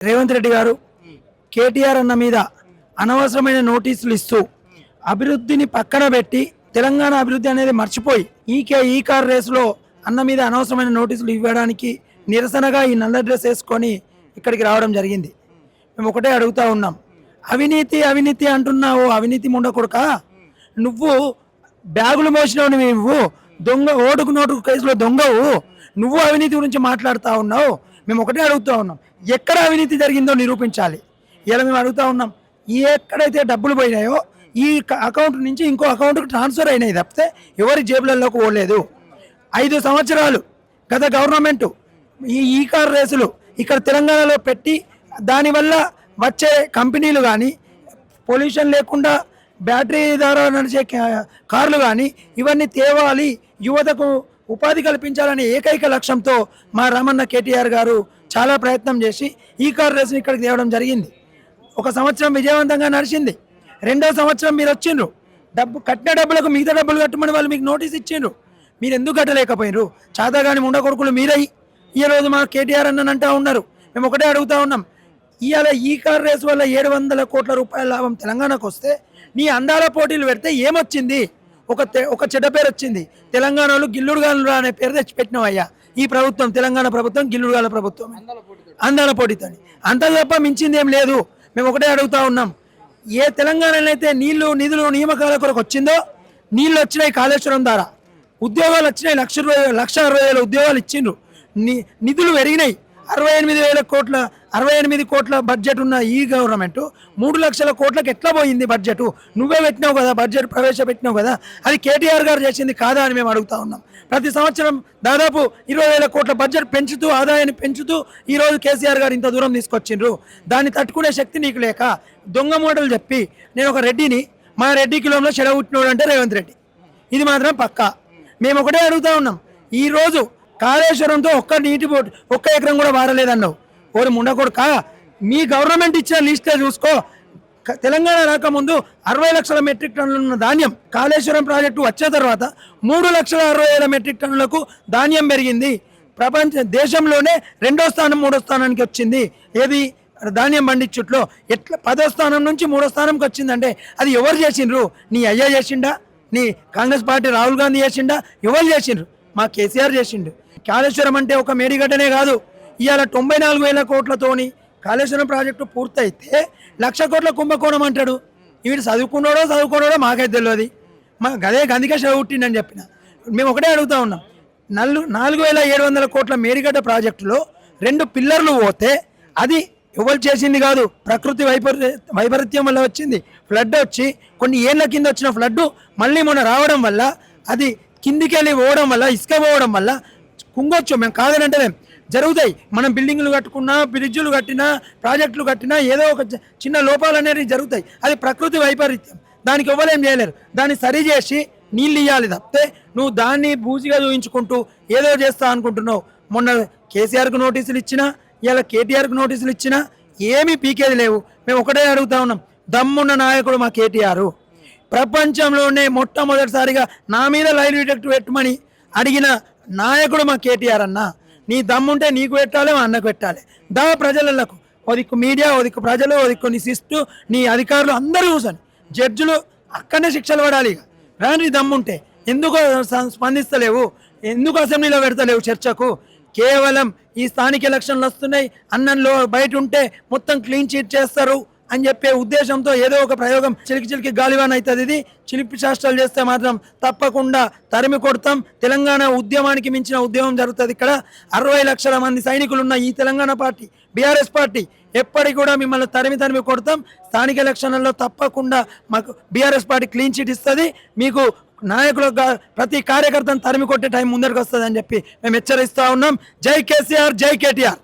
రేవంత్ రెడ్డి గారు కేటీఆర్ అన్న మీద అనవసరమైన నోటీసులు ఇస్తూ అభివృద్ధిని పక్కన పెట్టి తెలంగాణ అభివృద్ధి అనేది మర్చిపోయి ఈకే ఈ కార్ రేసులో అన్న మీద అనవసరమైన నోటీసులు ఇవ్వడానికి నిరసనగా ఈ నల్ల డ్రెస్ వేసుకొని ఇక్కడికి రావడం జరిగింది. మేము ఒకటే అడుగుతా ఉన్నాం. అవినీతి అవినీతి అంటున్నావు అవినీతి ఉండకూడక నువ్వు బ్యాగులు మోసినవు నువ్వు. దొంగ ఓటుకు నోటుకు కేసులో దొంగవు. నువ్వు అవినీతి గురించి మాట్లాడుతూ ఉన్నావు. మేము ఒకటే అడుగుతూ ఉన్నాం. ఎక్కడ అవినీతి జరిగిందో నిరూపించాలి. ఇలా మేము అడుగుతూ ఉన్నాం ఎక్కడైతే డబ్బులు పోయినాయో ఈ అకౌంట్ నుంచి ఇంకో అకౌంట్కి ట్రాన్స్ఫర్ అయినాయి తప్పితే ఎవరి జేబులలోకి పోలేదు. ఐదు సంవత్సరాలు గత గవర్నమెంట్ ఈ ఈ కార్ రేసులు ఇక్కడ తెలంగాణలో పెట్టి దానివల్ల వచ్చే కంపెనీలు కానీ పొల్యూషన్ లేకుండా బ్యాటరీ ద్వారా నడిచే కార్లు కానీ ఇవన్నీ తేవాలి యువతకు ఉపాధి కల్పించాలనే ఏకైక లక్ష్యంతో మా రామన్న కేటీఆర్ గారు చాలా ప్రయత్నం చేసి ఈ కార్ రేసుని ఇక్కడికి తేవడం జరిగింది. ఒక సంవత్సరం విజయవంతంగా నడిచింది. రెండో సంవత్సరం మీరు వచ్చిండ్రు. డబ్బు కట్టిన డబ్బులకు మిగతా డబ్బులు కట్టమని వాళ్ళు మీకు నోటీస్ ఇచ్చిండ్రు. మీరు ఎందుకు కట్టలేకపోయినారు? చాతగాని ఉండ కొడుకులు మీరై ఈ రోజు మా కేటీఆర్ అన్న అంటా ఉన్నారు. మేము ఒకటే అడుగుతా ఉన్నాం. ఇవాళ ఈ కార్ రేస్ వల్ల ఏడు వందల కోట్ల రూపాయల లాభం తెలంగాణకు వస్తే నీ అందాల పోటీలు పెడితే ఏమొచ్చింది? ఒక తె- ఒక చెడ్డ పేరు వచ్చింది. తెలంగాణలో గిల్లుడుగాలు అనే పేరు తెచ్చి పెట్టినావయ్యా ఈ ప్రభుత్వం తెలంగాణ ప్రభుత్వం గిల్లుడుగాల ప్రభుత్వం. అందాల పోటీతో అంత తప్ప మించింది ఏం లేదు. మేము ఒకటే అడుగుతా ఉన్నాం. ఏ తెలంగాణలో అయితే నీళ్ళు నిధులు నియామకాల కొరకు వచ్చిందో నీళ్ళు వచ్చినాయి కాళేశ్వరం ద్వారా ఉద్యోగాలు వచ్చినాయి లక్ష రూపాయలు లక్ష అరవై వేల ఉద్యోగాలు ఇచ్చిండ్రు. ని నిధులు పెరిగినాయి. అరవై ఎనిమిది వేల కోట్ల అరవై ఎనిమిది కోట్ల బడ్జెట్ ఉన్న ఈ గవర్నమెంట్ మూడు లక్షల కోట్లకు ఎట్లా పోయింది బడ్జెట్ నువ్వే పెట్టినావు కదా బడ్జెట్ ప్రవేశపెట్టినావు కదా. అది కేటీఆర్ గారు చేసింది కాదా అని మేము అడుగుతా ఉన్నాం. ప్రతి సంవత్సరం దాదాపు ఇరవై వేల కోట్ల బడ్జెట్ పెంచుతూ ఆదాయాన్ని పెంచుతూ ఈరోజు కేసీఆర్ గారు ఇంత దూరం తీసుకొచ్చిండ్రు. దాన్ని తట్టుకునే శక్తి నీకు లేక దొంగ మోడలు చెప్పి నేను ఒక రెడ్డిని మా రెడ్డి కిలోలో చెడగొట్టినోడు అంటే రేవంత్ రెడ్డి. ఇది మాత్రం పక్కా. మేము ఒకటే అడుగుతా ఉన్నాం. ఈరోజు కాళేశ్వరంతో ఒక్క నీటి బోట్ ఒక్క ఎకరం కూడా వాడలేదన్నావు. ఓరి ముండకొడుక మీ గవర్నమెంట్ ఇచ్చిన లిస్టే చూసుకో. తెలంగాణ రాకముందు అరవై లక్షల మెట్రిక్ టన్నులు ఉన్న ధాన్యం కాళేశ్వరం ప్రాజెక్టు వచ్చే తర్వాత మూడు లక్షల అరవై వేల మెట్రిక్ టన్నులకు ధాన్యం పెరిగింది. ప్రపంచ దేశంలోనే రెండో స్థానం మూడో స్థానానికి వచ్చింది. ఏది? ధాన్యం పండించుట్లో ఎట్లా పదో స్థానం నుంచి మూడో స్థానంకి వచ్చిందంటే అది ఎవరు చేసిండ్రు? నీ అయ్యా చేసిండా? నీ కాంగ్రెస్ పార్టీ రాహుల్ గాంధీ చేసిండా? ఎవరు చేసిండ్రు? మా కేసీఆర్ చేసిండు. కాళేశ్వరం అంటే ఒక మేడిగడ్డనే కాదు. ఇవాళ తొంభై నాలుగు వేల కోట్లతోని కాళేశ్వరం ప్రాజెక్టు పూర్తయితే లక్ష కోట్ల కుంభకోణం అంటాడు. వీడు చదువుకున్నాడో చదువుకున్నాడో మాకైతే తెలియదు మా గదే గందికే చదువుట్టిండని చెప్పిన. మేము ఒకటే అడుగుతా ఉన్నాం. నల్లు నాలుగు వేల ఏడు వందల కోట్ల మేరిగడ్డ ప్రాజెక్టులో రెండు పిల్లర్లు పోతే అది ఎవరు చేసింది కాదు. ప్రకృతి వైపర్య వైపరీత్యం వల్ల వచ్చింది. ఫ్లడ్ వచ్చి కొన్ని ఏళ్ళ కింద వచ్చిన ఫ్లడ్ మళ్ళీ మొన్న రావడం వల్ల అది కిందికి వెళ్ళి పోవడం వల్ల ఇసుక పోవడం వల్ల కుంగొచ్చు. మేము కాదనంటే జరుగుతాయి. మనం బిల్డింగ్లు కట్టుకున్నా బ్రిడ్జులు కట్టినా ప్రాజెక్టులు కట్టినా ఏదో ఒక చిన్న లోపాలు అనేవి జరుగుతాయి. అది ప్రకృతి వైపరీత్యం. దానికి ఎవ్వరేం చేయలేరు. దాన్ని సరి చేసి నీళ్ళు ఇవ్వాలి తప్పితే నువ్వు దాన్ని బూజిగా చూపించుకుంటూ ఏదో చేస్తా అనుకుంటున్నావు. మొన్న కేసీఆర్కు నోటీసులు ఇచ్చినా ఇలా కేటీఆర్కు నోటీసులు ఇచ్చినా ఏమీ పీకేది లేవు. మేము ఒకటే అడుగుతా ఉన్నాం. దమ్మున్న నాయకుడు మా కేటీఆర్. ప్రపంచంలోనే మొట్టమొదటిసారిగా నా మీద లైవ్ డిటెక్ట్ పెట్టమని అడిగిన నాయకుడు మా కేటీఆర్ అన్నా. నీ దమ్ముంటే నీకు పెట్టాలి మా అన్నకు పెట్టాలి. దా ప్రజలకు. ఒదిక్కు మీడియా ఒదిక్కు ప్రజలు ఒదిక్కు నీ సిస్టు నీ అధికారులు అందరూ చూసండి జడ్జిలు అక్కడనే శిక్షలు పడాలి ఇక. రాని దమ్ముంటే ఎందుకు స్పందిస్తలేవు. ఎందుకు అసెంబ్లీలో పెడతలేవు చర్చకు? కేవలం ఈ స్థానిక ఎలక్షన్లు వస్తున్నాయి. అన్నంలో బయట ఉంటే మొత్తం క్లీన్ చీట్ చేస్తారు. అని చెప్పే ఉద్దేశంతో ఏదో ఒక ప్రయోగం చిలికి చిలికి గాలివాన్ అవుతుంది. ఇది చిలిపి శాస్త్రాలు చేస్తే మాత్రం తప్పకుండా తరిమి కొడతాం. తెలంగాణ ఉద్యమానికి మించిన ఉద్యమం జరుగుతుంది ఇక్కడ. అరవై లక్షల మంది సైనికులు ఉన్న ఈ తెలంగాణ పార్టీ బీఆర్ఎస్ పార్టీ ఎప్పటికి కూడా మిమ్మల్ని తరిమి తరిమి కొడతాం. స్థానిక ఎలక్షన్లలో తప్పకుండా మాకు బీఆర్ఎస్ పార్టీ క్లీన్ చీట్ ఇస్తుంది. మీకు నాయకులకు ప్రతి కార్యకర్తను తరిమి కొట్టే టైం ముందరికి వస్తుంది అని చెప్పి మేము హెచ్చరిస్తూ ఉన్నాం. జై కేసీఆర్ జై కేటీఆర్.